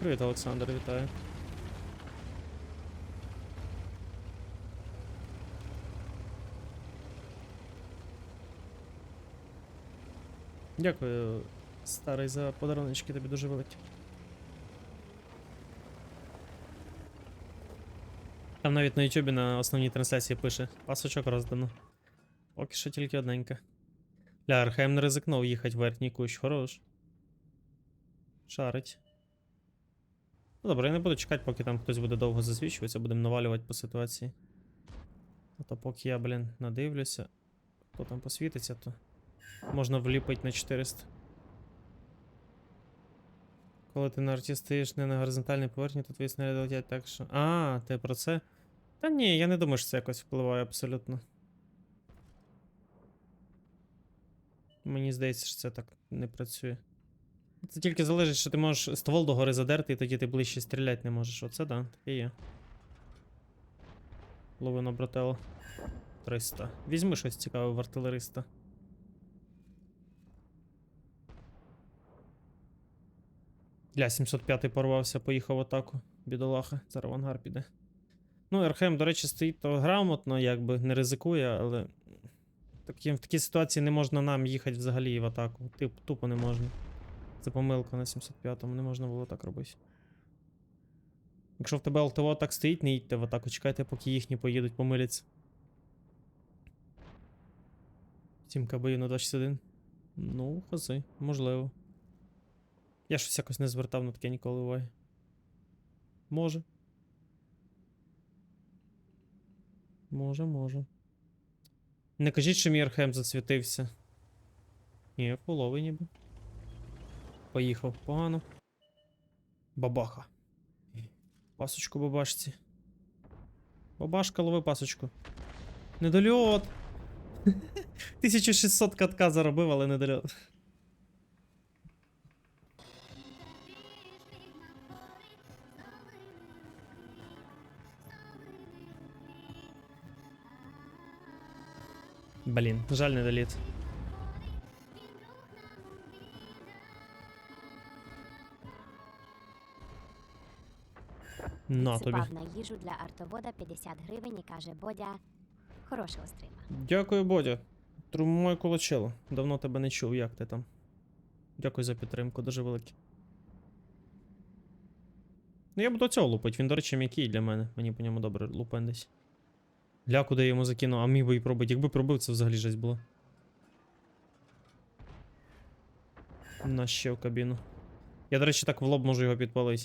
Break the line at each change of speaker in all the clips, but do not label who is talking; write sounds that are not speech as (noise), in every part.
Привіт, Олександр, вітаю. Дякую, старий, за подаруночки тобі дуже великі. Там навіть на Ютубі на основній трансляції пише пасочок роздано. Поки що тільки одненька. Ля, Архем не ризикнув їхати в верхній кущ, хорош. Шарить. Ну добре, я не буду чекати, поки там хтось буде довго засвічуватися, будемо навалювати по ситуації. А то поки я, блін, надивлюся, хто там посвітиться, то можна вліпити на 400. Коли ти на арті стоїш не на горизонтальній поверхні, то твої снаряди летять так, що. А, ти про це? Та ні, я не думаю, що це якось впливає абсолютно. Мені здається, що це так не працює. Це тільки залежить, що ти можеш ствол догори задерти, і тоді ти ближче стріляти не можеш. Оце да, таке є. Ловино братело. 300. Візьми щось цікаве в артилериста. Для 705 порвався, поїхав в атаку. Бідолаха, зараз в ангар піде. Ну, Ерхем, до речі, стоїть то грамотно, якби не ризикує, але такі, в такій ситуації не можна нам їхати взагалі в атаку. Тип, тупо не можна. Це помилка на 705-му, не можна було так робити. Якщо в тебе ЛТО так стоїть, не їдьте в атаку, чекайте, поки їхні поїдуть, помиляться. 7 кабою на 21. Ну, хази, можливо. Я щось якось не звертав на таке ніколи уваги. Може. Може, може. Не кажіть, що мій Архем засвітився. Ні, половий ніби. Поїхав погано. Бабаха. Пасочку бабашці. Бабашка, лови пасочку. Недольот. (laughs) 1600 катка заробив, але недольот. Блін, жаль, не доліт. На тобі.
Сипав на їжу для артовода 50 гривень і каже Бодя, хорошого стрима.
Дякую, Бодя. Трумой кулачило. Давно тебе не чув, як ти там. Дякую за підтримку, дуже велике. Ну, я буду цього лупить. Він, до речі, м'який для мене. Мені по ньому добре лупен десь. Гля, куди я йому закинув, а міг би і пробити. Якби пробив, це взагалі жесть було. На ще в кабіну. Я, до речі, так в лоб можу його підпалити.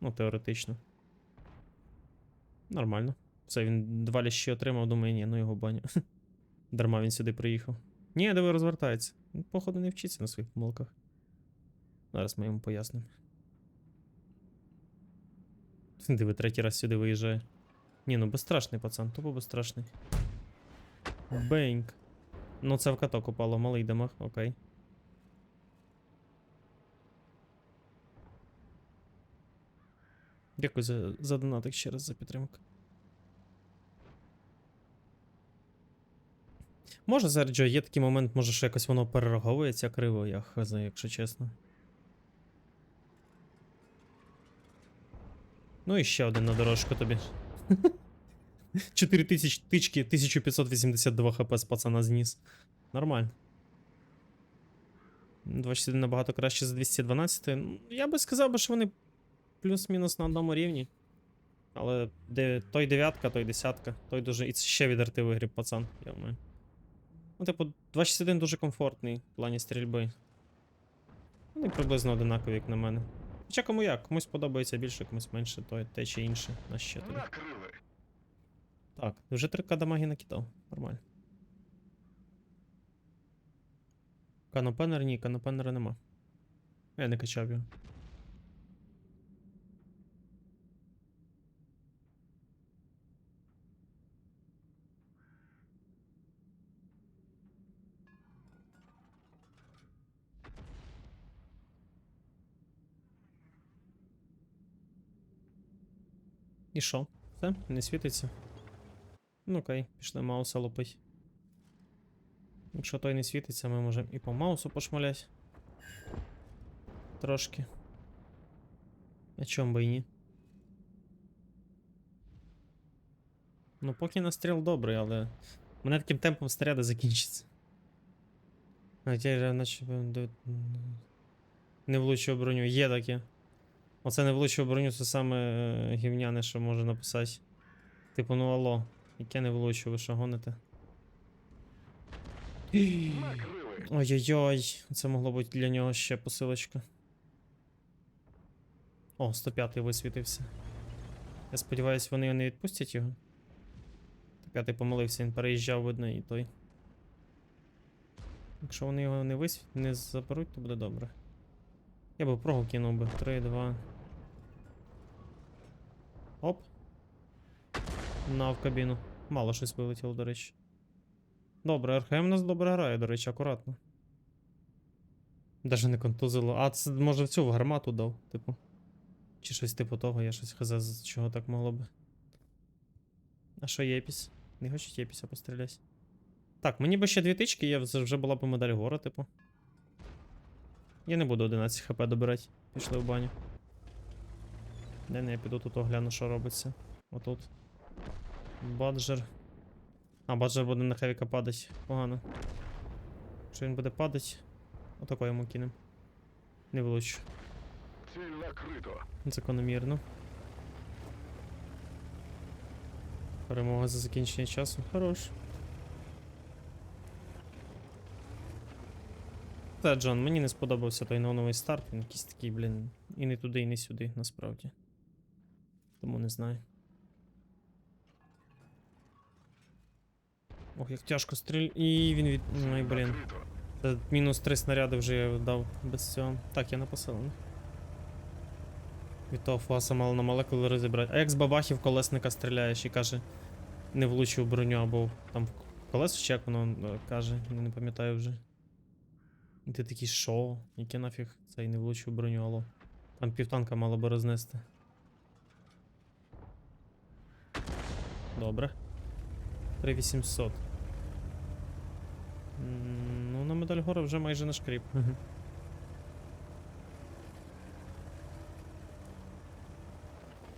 Ну, теоретично. Нормально. Все, він два лящі отримав, думаю, ні, ну його баню. (laughs) Дарма він сюди приїхав. Ні, диви, розвертається. Ну, Походу, не вчиться на своїх помилках. Зараз ми йому пояснимо. (laughs) Диви, третій раз сюди виїжджає. Ні, ну безстрашний пацан, тупо безстрашний. Беньк. Ну це в каток упало, малий дамаг, окей. Дякую за, за донатик ще раз за підтримку. Може, Серджо, є такий момент, може, що якось воно перераговується криво, я хазаю, якщо чесно. Ну і ще один на дорожку тобі. (laughs) 4000 тички, 1582 хп з пацана зніс. Нормально. 21 набагато краще за 212. Ну, Я би сказав, що вони плюс-мінус на одному рівні. Але де, той дев'ятка, той десятка, той дуже. І це ще від арти вигріб, пацан, я думаю. Ну, типу, 261 дуже комфортний в плані стрільби. Вони приблизно одинакові, як на мене. Хоча кому як, комусь подобається більше, комусь менше, то те чи інше. На ще тобі. Так, вже 3к дамаги накидав. Нормально. Канопенер ні, канопенера нема. Я не качав його. І що? Все? Не світиться? Ну окей, пішли мауса лупить. Якщо той не світиться, ми можемо і по маусу пошмалять. трошки. А чом би і ні? Ну, поки настріл добрий, але. Мене таким темпом снаряди закінчиться. А я наче б не влучив броню. Є таке. Оце не влучив броню, це саме е, гівняне, що може написати. Типу, ну алло, яке не влучив, ви що гоните? Ой-ой-ой, це могло бути для нього ще посилочка. О, 105-й висвітився. Я сподіваюся, вони не відпустять його. 105 помилився, він переїжджав, видно, і той. Якщо вони його не висвіт... не заберуть, то буде добре. Я би прогу кинув би. 3, 2. Оп. На в кабіну. Мало щось вилетіло, до речі. Добре, РХМ у нас добре грає, до речі, акуратно. Даже не контузило. А, це може в цю в гармату дав, типу. Чи щось типу того, я щось хз, з чого так могло би. А що єпіс? Не хочуть єпіса постріляти. Так, мені би ще дві тички, я вже була б медаль гора, типу. Я не буду 11 хп добирати. Пішли в баню. Не, не, я піду тут огляну, що робиться. Отут. Баджер. А, баджер буде на хевіка падати. Погано. Якщо він буде падати, отако йому кинем. Не влучу. Закономірно. Перемога за закінчення часу. Хорош. Та, Джон, мені не сподобався той новий старт. Він якийсь такий, блін, і не туди, і не сюди, насправді. Тому не знаю. Ох, як тяжко стріль. І він від. Ой, блін. Мінус три снаряди вже я дав без цього. Так, я написав. Від того фуаса мало на молекули розібрати. А як з бабахів колесника стріляєш і каже, не влучив броню або там колесо чи як воно е, каже, не пам'ятаю вже. І ти такий, що? Яке нафіг цей не влучив броню, алло. Там півтанка мало би рознести. Добре. 3800. Ну, на медаль гора вже майже на шкріп.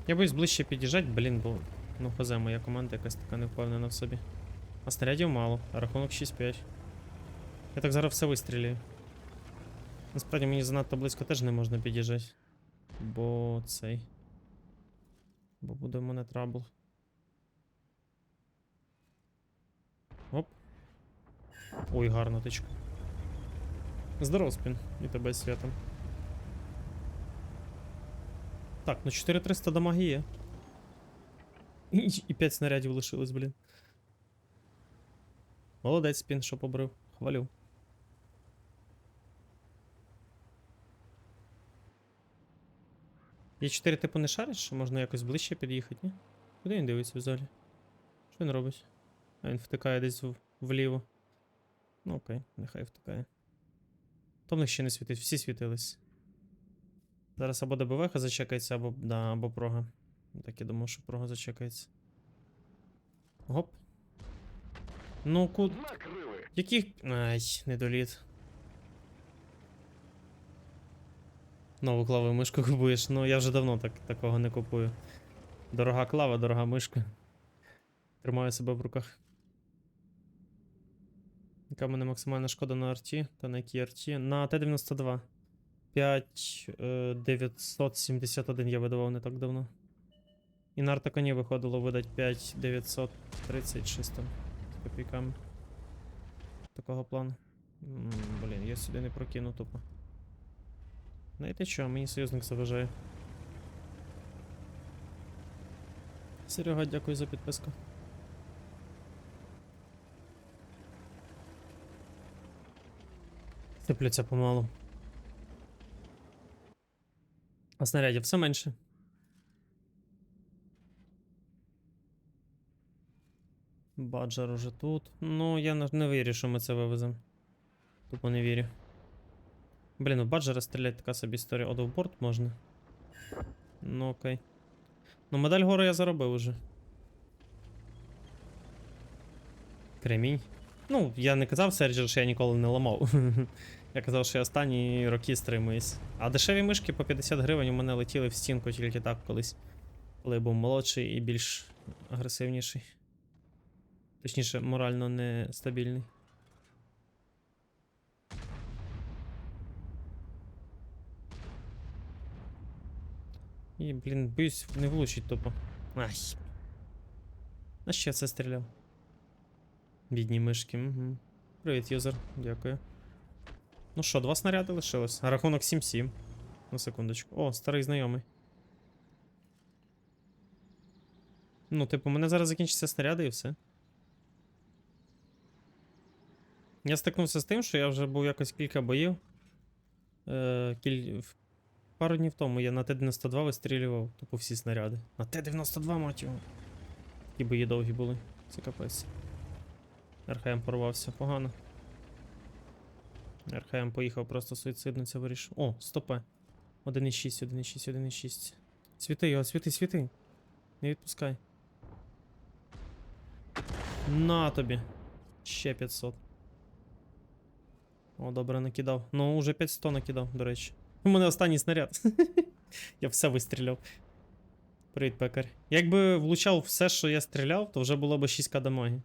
Я боюсь ближче під'їжджати, блін, бо ну хз, моя команда якась така не впевнена в собі. А снарядів мало, а рахунок 6-5. Я так зараз все вистрілюю. Насправді мені занадто близько теж не можна під'їжджати. Бо цей. Бо буде в мене трабл. Оп. Ой, гарна тичка. Здоров, спін, і тебе святом. Так, ну 4300 дамаги є. І 5 снарядів лишилось, блін. Молодець, спін, що побрив. Хвалю. Є 4 типу не шариш, що можна якось ближче під'їхати, ні? Куди він дивиться взагалі? Що він робить? А він втикає десь в- вліво. Ну окей, нехай втикає. То в них ще не світить, всі світились. Зараз або ДБВХ зачекається, або, да, або прога. Так я думав, що прога зачекається. Гоп. Ну, ку...
Накрили.
Яких. Ай, недоліт. Нову клаву мишку (laughs) купуєш. Ну, я вже давно так, такого не купую. Дорога клава, дорога мишка. Тримаю себе в руках. Яка мене максимальна шкода на арті та на якій арті? На Т-92. 5971 я видавав не так давно. І на артаконі виходило видати 5936 там з копійками. Такого плану. Блін, я сюди не прокину тупо. Знаєте що, мені союзник заважає. Серега, дякую за підписку. Сипляться помалу. А снарядів все менше. Баджар уже тут. Ну, я не вірю, що ми це вивеземо. Тупо не вірю. Блін, у баджера стріляти така собі історія. Одовборд можна. Ну окей. Ну, медаль гори я заробив уже. Кремінь. Ну, я не казав Серджер, що я ніколи не ламав. (laughs) Я казав, що я останні роки стримуюсь. А дешеві мишки по 50 гривень у мене летіли в стінку тільки так колись. Коли я був молодший і більш агресивніший. Точніше, морально нестабільний. І, блін, боюсь не влучить тупо. Ай. А ще це стріляв. Бідні мишки. Угу. Привіт, юзер. Дякую. Ну що, два снаряди лишилось. Рахунок 7-7. На секундочку. О, старий знайомий. Ну, типу, у мене зараз закінчаться снаряди і все. Я стикнувся з тим, що я вже був якось кілька боїв. Е, кіль... в- Пару днів тому я на Т-92 вистрілював тупо всі снаряди. На Т-92, мать його. Такі бої довгі були. Це капець. РХМ порвався, погано. РХМ поїхав просто суїцидно це вирішив. О, стопе. 1.6, 1.6, 1.6. Світи його, світи, світи. Не відпускай. На тобі. Ще 500. О, добре, накидав. Ну, уже 500 накидав, до речі. У мене останній снаряд. (laughs) я все вистріляв. Привіт, пекар. Якби влучав все, що я стріляв, то вже було б 6к дамаги.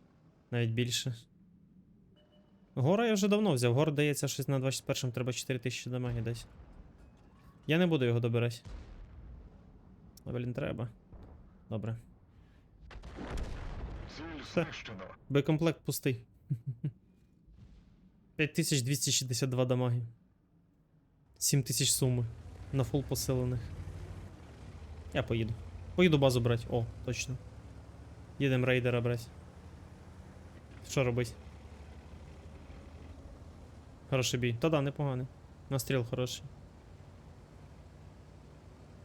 Навіть більше. Гора я вже давно взяв. Гор дається щось на 21-му, треба 4000 дамаги десь. Я не буду його добирати. А, блін, треба. Добре. Все. Боєкомплект пустий. (laughs) 5262 дамаги. 7000 суми. На фул посилених. Я поїду. Поїду базу брати. О, точно. Їдемо рейдера брати. Що робить? Хороший бій. Та да, непоганий. Настріл хороший.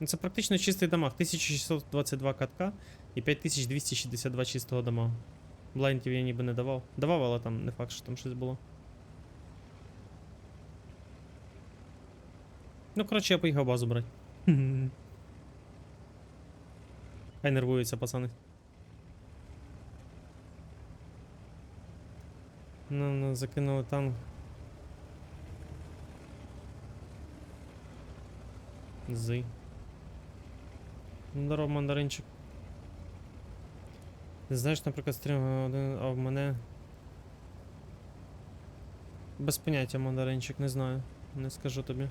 Ну, Це практично чистий дамаг. 1622 катка і 5262 чистого дамагу. Блайндів я ніби не давав. Давав, але там не факт, що там щось було. Ну, коротше, я поїхав базу брати. Хай нервуються, пацани. Ну, ну, закинули танк. Зи. Здоров, мандаринчик. Ти знаєш, наприклад, стрім один, а в мене. Без поняття мандаринчик, не знаю. Не скажу тобі.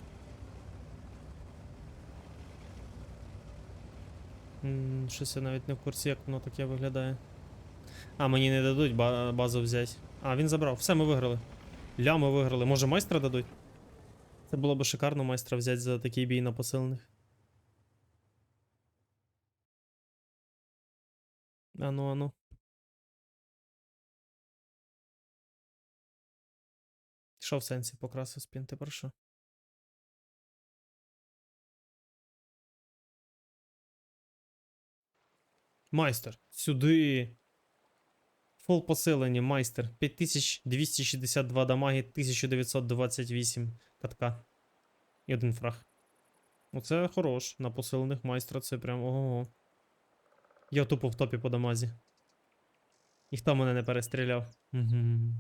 Щось я навіть не в курсі, як воно таке виглядає. А, мені не дадуть базу взяти. А, він забрав. Все, ми виграли. Ля, ми виграли. Може майстра дадуть? Це було б шикарно майстра взяти за такий бій на посилених. Ану, ану. Що в сенсі покрасив спін, ти про що? Майстер, сюди. Фул посилення, майстер. 5262 дамаги, 1928 катка. І один фраг. Оце хорош. На посилених майстра це прям ого. Я тупо в топі по дамазі. Ніхто мене не перестріляв. Угу.